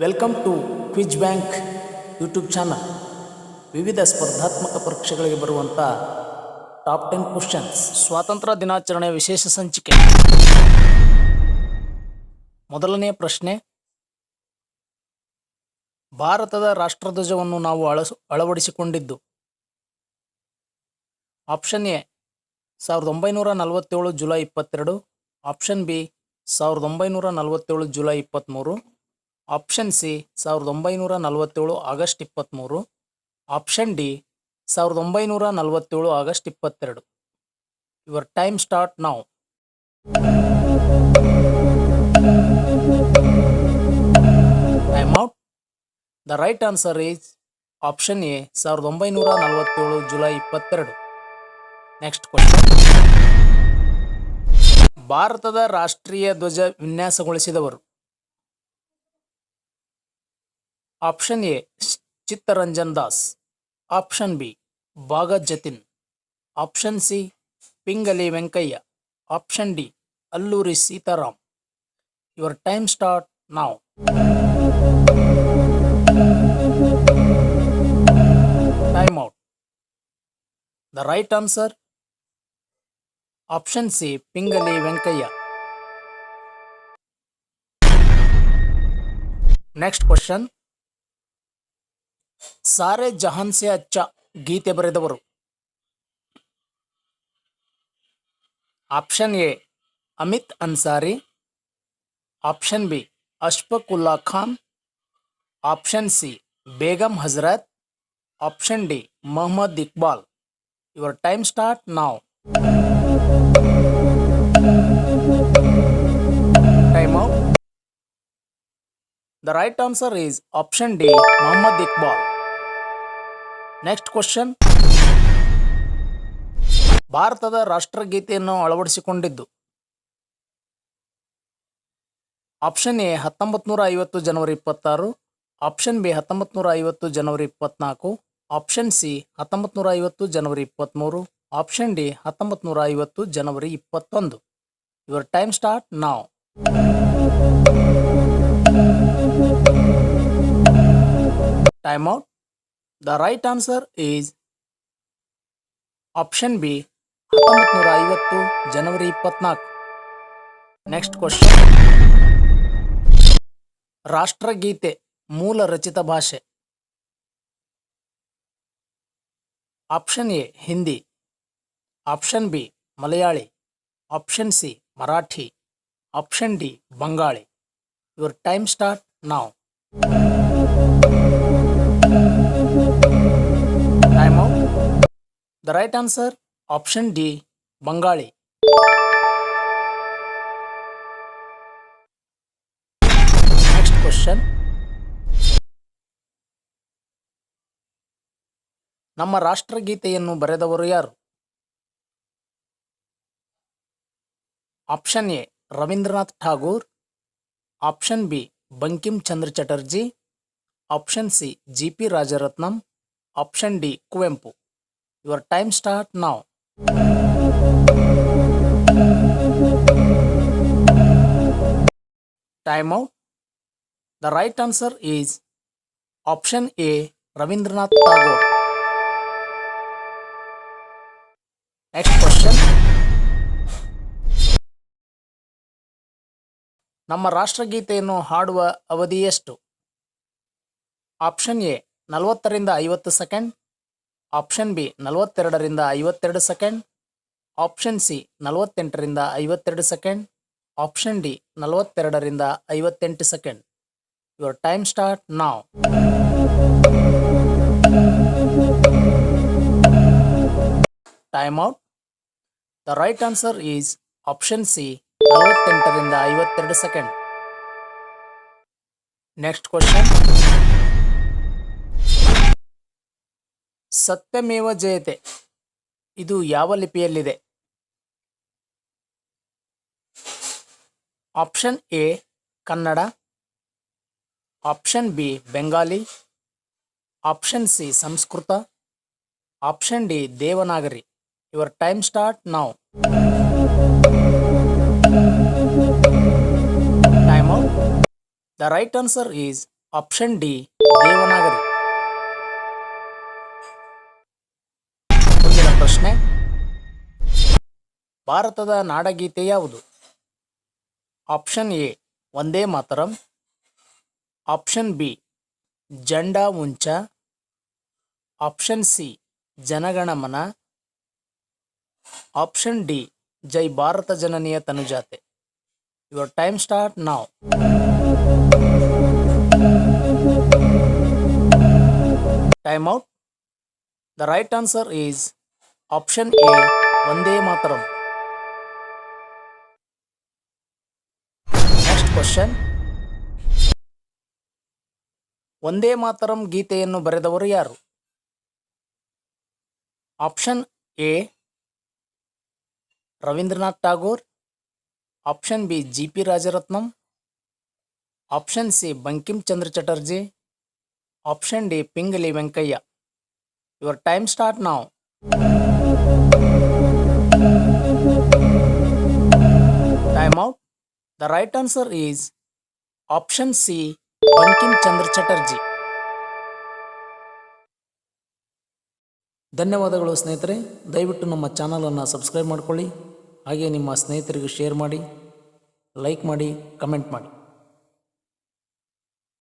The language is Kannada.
Welcome to quiz bank YouTube channel ವಿವಿಧ ಸ್ಪರ್ಧಾತ್ಮಕ ಪರೀಕ್ಷೆಗಳಿಗೆ ಬರುವಂಥ ಟಾಪ್ ಟೆನ್ ಕ್ವಶನ್ಸ್ ಸ್ವಾತಂತ್ರ್ಯ ದಿನಾಚರಣೆ ವಿಶೇಷ ಸಂಚಿಕೆ. ಮೊದಲನೆಯ ಪ್ರಶ್ನೆ. ಭಾರತದ ರಾಷ್ಟ್ರಧ್ವಜವನ್ನು ನಾವು ಅಳಸು, ಅಳವಡಿಸಿಕೊಂಡಿದ್ದು. ಆಪ್ಷನ್ ಎ, ಸಾವಿರದ ಒಂಬೈನೂರ ನಲವತ್ತೇಳು ಜುಲೈ ಇಪ್ಪತ್ತೆರಡು. ಆಪ್ಷನ್ ಬಿ, ಸಾವಿರದ ಒಂಬೈನೂರ ನಲವತ್ತೇಳು ಜುಲೈ ಇಪ್ಪತ್ತ್ಮೂರು. ಆಪ್ಷನ್ ಸಿ ಸಾವಿರದ ಒಂಬೈನೂರ ನಲವತ್ತೇಳು ಆಗಸ್ಟ್ ಇಪ್ಪತ್ತ್ಮೂರು. ಆಪ್ಷನ್ ಡಿ ಸಾವಿರದ ಒಂಬೈನೂರ ನಲವತ್ತೇಳು ಆಗಸ್ಟ್ ಇಪ್ಪತ್ತೆರಡು. Your time start now time out the right answer is option A ಸಾವಿರದ ಒಂಬೈನೂರ ನಲವತ್ತೇಳು, ಜುಲೈ ಇಪ್ಪತ್ತೆರಡು. ನೆಕ್ಸ್ಟ್ ಕ್ವಶನ್ ಭಾರತದ ರಾಷ್ಟ್ರೀಯ ಧ್ವಜ ವಿನ್ಯಾಸಗೊಳಿಸಿದವರು. Option A Chittaranjan Das option B Bhagat Jatin option C Pingali Venkayya option D Alluri Sitaram your time start now time out the right answer option C Pingali Venkayya next question Saare Jahan Se Achha ಗೀತೆ ಬರೆದವರು. Option A, Amit Ansari. Option B Ashfaq Ulla Khan. Option C, Begum Hazrat. Option D, Mohammad Iqbal. Your time start now. Time the right answer is option D, Mohammad Iqbal. Next question ಭಾರತದ ರಾಷ್ಟ್ರಗೀತೆಯನ್ನು ಅಳವಡಿಸಿಕೊಂಡಿದ್ದು. ಆಪ್ಷನ್ ಎ ಹತ್ತೊಂಬತ್ತು ನೂರ ಐವತ್ತು ಜನವರಿ ಇಪ್ಪತ್ತಾರು. ಆಪ್ಷನ್ ಬಿ ಹತ್ತೊಂಬತ್ತು ನೂರ ಐವತ್ತು ಜನವರಿ ಇಪ್ಪತ್ನಾಲ್ಕು. ಆಪ್ಷನ್ ಸಿ ಹತ್ತೊಂಬತ್ತು ನೂರ ಐವತ್ತು ಜನವರಿ ಇಪ್ಪತ್ತ್ಮೂರು ಆಪ್ಷನ್ ಡಿ ಹತ್ತೊಂಬತ್ತು ನೂರ ಐವತ್ತು ಜನವರಿ ಇಪ್ಪತ್ತೊಂದು. Your time start now time out the right answer is option B ಹತ್ತೊಂಬತ್ತು ನೂರ ಐವತ್ತು ಜನವರಿ ಇಪ್ಪತ್ನಾಲ್ಕು. ನೆಕ್ಸ್ಟ್ ಕ್ವಶನ್ ರಾಷ್ಟ್ರಗೀತೆ, ಮೂಲ ರಚಿತ ಭಾಷೆ. Option A Hindi option B Malayali option C Marathi option D Bengali your time start now the right answer option D Bengali next question ನಮ್ಮ ರಾಷ್ಟ್ರಗೀತೆಯನ್ನು ಬರೆದವರು ಯಾರು? Option A Rabindranath Tagore option B Bankim Chandra Chatterjee option C G P Rajaratnam option D Kuvempu your time start now time out the right answer is option A Rabindranath Tagore next question ನಮ್ಮ ರಾಷ್ಟ್ರಗೀತೆಯನ್ನು ಹಾಡುವ ಅವಧಿ ಎಷ್ಟು ಆಪ್ಷನ್ ಎ ನಲವತ್ತರಿಂದ ಐವತ್ತು ಸೆಕೆಂಡ್, ಆಪ್ಷನ್ ಬಿ ನಲವತ್ತೆರಡರಿಂದ ಐವತ್ತೆರಡು ಸೆಕೆಂಡ್, ಆಪ್ಷನ್ ಸಿ ನಲವತ್ತೆಂಟರಿಂದ ಐವತ್ತೆರಡು ಸೆಕೆಂಡ್, ಆಪ್ಷನ್ ಡಿ ನಲವತ್ತೆರಡರಿಂದ ಐವತ್ತೆಂಟು second. Your time start now time out the right answer is option C ನಲವತ್ತೆಂಟರಿಂದ ಐವತ್ತೆರಡು ಸೆಕೆಂಡ್. ನೆಕ್ಸ್ಟ್ ಕ್ವಶನ್ ಸತ್ಯಮೇವ ಜಯತೆ. ಇದು ಯಾವ ಲಿಪಿಯಲ್ಲಿದೆ? Option A, Kannada. Option B, Bengali. Option C, Sanskrit. Option D, Devanagari. Your time start now. Time the right answer is option D, Devanagari. ಪ್ರಶ್ನೆ. ಭಾರತದ ನಾಡಗೀತೆ ಯಾವುದು? Option A Vande Mataram. Option B, Jhanda Uncha option C, Jana Gana Mana. Option D, Jai Bharata ಜನನಿಯ ತನುಜಾತೆ. Your time start now. Time out. The right answer is option A Vande Mataram next question Vande Mataram ಗೀತೆಯನ್ನು ಬರೆದವರು ಯಾರು option A Rabindranath Tagore option B G P Rajaratnam option C Bankim Chandra Chatterjee option D Pingali Venkayya your time start now time out the right answer is option C Bankim Chandra Chatterjee ಧನ್ಯವಾದಗಳು ಸ್ನೇಹಿತರೆ. ದಯವಿಟ್ಟು ನಮ್ಮ ಚಾನಲನ್ನು ಸಬ್ಸ್ಕ್ರೈಬ್ ಮಾಡಿಕೊಳ್ಳಿ. ಹಾಗೆ ನಿಮ್ಮ ಸ್ನೇಹಿತರಿಗೆ ಶೇರ್ ಮಾಡಿ ಲೈಕ್ ಮಾಡಿ ಕಮೆಂಟ್ ಮಾಡಿ.